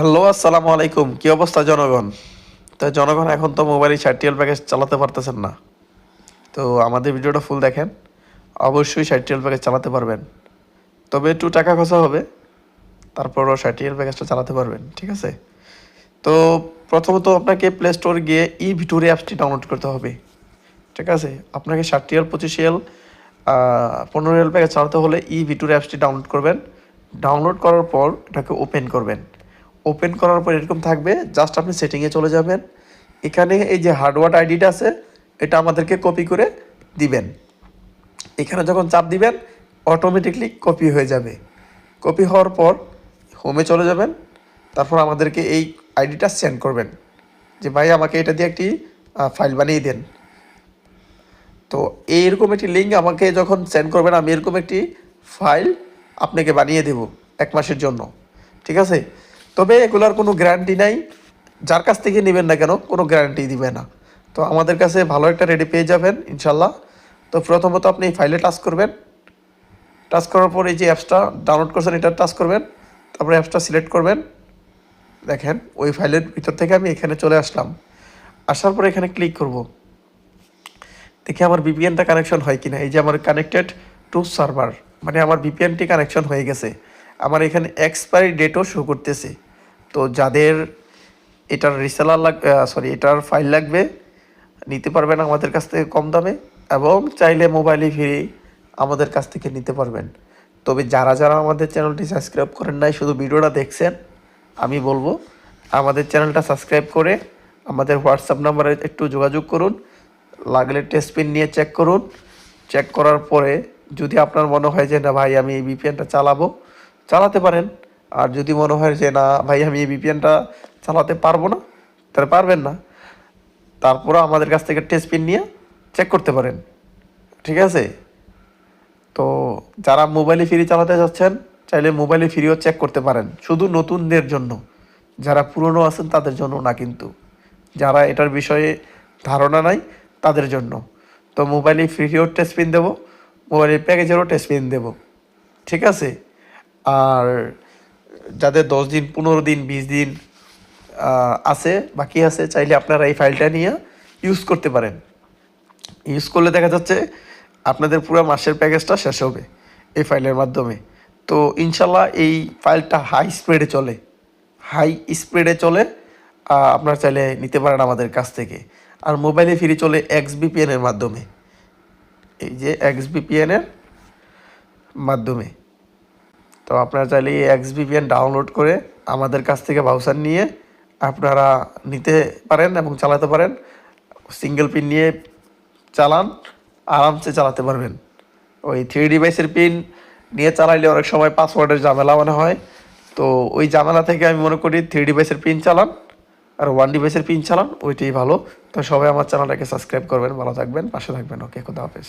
Hello, আসসালামু আলাইকুম। কি অবস্থা জনগণ? তো জনগণ এখন তো মোবাইলে ষাটটিএল প্যাকেজ চালাতে পারতেছেন না। তো আমাদের ভিডিওটা ফুল দেখেন। অবশ্যই ষাটটিএল প্যাকেজ চালাতে পারবেন। তবে একটু টাকা খরচা হবে। তারপরও ষাটটিএল প্যাকেজটা চালাতে পারবেন, ঠিক আছে? তো প্রথমত আপনাকে প্লে স্টোর গিয়ে ই ভিটোরি অ্যাপসটি ডাউনলোড করতে হবে। ঠিক আছে? আপনাকে ষাটটি এল পঁচিশ এল পনেরো এল প্যাকেজ চালাতে হলে ই ভিটোরি অ্যাপসটি ডাউনলোড করবেন। ডাউনলোড করার পর এটাকে ওপেন করবেন। ওপেন করার পর এরকম থাকবে জাস্ট আপনি সেটিংয়ে চলে যাবেন। এখানে এই যে হার্ডওয়ার্ড আইডিটা আছে, এটা আমাদেরকে কপি করে দিবেন। এখানে যখন চাপ দিবেন অটোমেটিকলি কপি হয়ে যাবে। কপি হওয়ার পর হোমে চলে যাবেন, তারপর আমাদেরকে এই আইডিটা সেন্ড করবেন। যে ভাই, আমাকে এটা দিয়ে একটি ফাইল বানিয়ে দেন। তো এইরকম একটি লিঙ্ক আমাকে যখন সেন্ড করবেন, আমি এরকম একটি ফাইল আপনাকে বানিয়ে দেব এক মাসের জন্য। ঠিক আছে? তবে এগুলোর কোনো গ্যারান্টি নাই। যার কাছ থেকে নেবেন না কেন, কোনো গ্যারান্টি দিবে না। তো আমাদের কাছে ভালো একটা রেডি পেয়ে যাবেন ইনশাল্লাহ তো প্রথমত আপনি এই ফাইলে টাচ করবেন। টাচ করার পর এই যে অ্যাপসটা ডাউনলোড করছেন, এটা টাচ করবেন। তারপরে অ্যাপসটা সিলেক্ট করবেন। দেখেন, ওই ফাইলের ভিতর থেকে আমি এখানে চলে আসলাম। আসার পর এখানে ক্লিক করব। দেখি আমার ভিপিএনটা কানেকশন হয় কিনা। এই যে আমার কানেক্টেড টু সার্ভার মানে আমার ভিপিএনটি কানেকশন হয়ে গেছে। আমার এখানে এক্সপায়ারি ডেটও শো করতেছে। তো যাদের এটার রিসেলার লাগ সরি এটার ফাইল লাগবে, নিতে পারবেন আমাদের কাছ থেকে কম দামে এবং চাইলে মোবাইলে ফিরে আমাদের কাছ থেকে নিতে পারবেন। তবে যারা যারা আমাদের চ্যানেলটি সাবস্ক্রাইব করেন নাই, শুধু ভিডিওটা দেখছেন, আমি বলব আমাদের চ্যানেলটা সাবস্ক্রাইব করে আমাদের হোয়াটসঅ্যাপ নাম্বারে একটু যোগাযোগ করুন, লাগলে টেস্ট পিন নিয়ে চেক করুন। চেক করার পরে যদি আপনার মনে হয় যে, না ভাই, আমি এই বিপিএনটা চালাবো, চালাতে পারেন। আর যদি মনে হয় যে না, ভাই, আমি এই বিপিএনটা চালাতে পারব না, তাহলে পারবেন না। তারপরে আমাদের কাছ থেকে টেস্ট পিন নিয়ে চেক করতে পারেন। ঠিক আছে? তো যারা মোবাইলে ফ্রি চালাতে যাচ্ছেন, চাইলে মোবাইলে ফ্রিও চেক করতে পারেন। শুধু নতুনদের জন্য। যারা পুরনো আছেন, তাদের জন্য না কিন্তু। যারা এটার বিষয়ে ধারণা নাই, তাদের জন্য। তো মোবাইলে ফ্রিও টেস্ট পিন দেবো মোবাইলের প্যাকেজেরও টেস্ট পিন দেবো। ঠিক আছে? আর যাদের দশ দিন, পনেরো দিন, বিশ দিন আছে, বাকি আছে, চাইলে আপনারা এই ফাইলটা নিয়ে ইউজ করতে পারেন। ইউজ করলে দেখা যাচ্ছে আপনাদের পুরো মাসের প্যাকেজটা শেষ হবে এই ফাইলের মাধ্যমে। তো ইনশাল্লাহ এই ফাইলটা হাই স্পিডে চলে। হাই স্পিডে চলে আপনারা চাইলে নিতে পারেন আমাদের কাছ থেকে। আর মোবাইলে ফ্রি চলে এক্সের মাধ্যমে। এই যে এক্সের মাধ্যমে। তো আপনারা চাইলে এই এক্স ডাউনলোড করে আমাদের কাছ থেকে ভাউচার নিয়ে আপনারা নিতে পারেন এবং চালাতে পারেন। সিঙ্গেল পিন নিয়ে চালান, আরামসে চালাতে পারবেন। ওই থ্রি ডিভাইসের পিন নিয়ে চালাইলে অনেক সময় পাসওয়ার্ডের ঝামেলা মনে হয়। তো ওই ঝামেলা থেকে আমি মনে করি থ্রি ডিভাইসের পিন চালান আর ওয়ান ডিভাইসের পিন চালান, ওইটাই ভালো। তো সবাই আমার চ্যানেলটাকে সাবস্ক্রাইব করবেন, ভালো থাকবেন, পাশে থাকবেন। ওকে, খুদা হাফেজ।